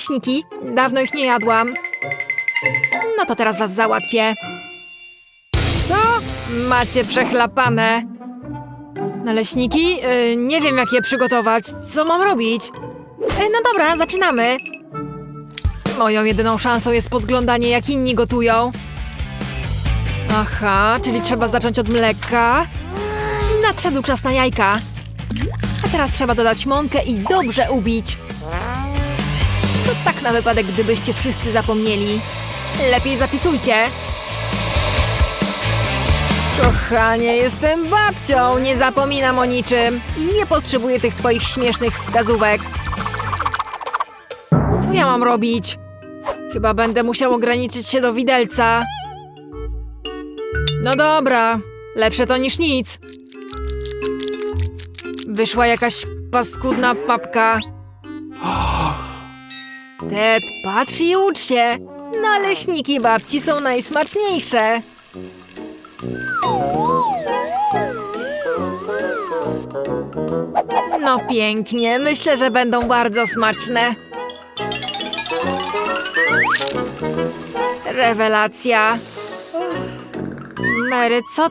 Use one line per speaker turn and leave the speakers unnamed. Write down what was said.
naleśniki. Dawno ich nie jadłam. No to teraz was załatwię. Co? Macie przechlapane. Naleśniki? Y, nie wiem, jak je przygotować. Co mam robić? Y, no dobra, zaczynamy. Moją jedyną szansą jest podglądanie, jak inni gotują. Aha, czyli trzeba zacząć od mleka. Nadszedł czas na jajka. A teraz trzeba dodać mąkę i dobrze ubić. To tak na wypadek, gdybyście wszyscy zapomnieli. Lepiej zapisujcie. Kochanie, jestem babcią, nie zapominam o niczym i nie potrzebuję tych twoich śmiesznych wskazówek. Co ja mam robić? Chyba będę musiał ograniczyć się do widelca. No dobra, lepsze to niż nic. Wyszła jakaś paskudna papka. Ted, patrz i ucz się. Naleśniki babci są najsmaczniejsze. No pięknie, myślę, że będą bardzo smaczne. Rewelacja. Mary, co ty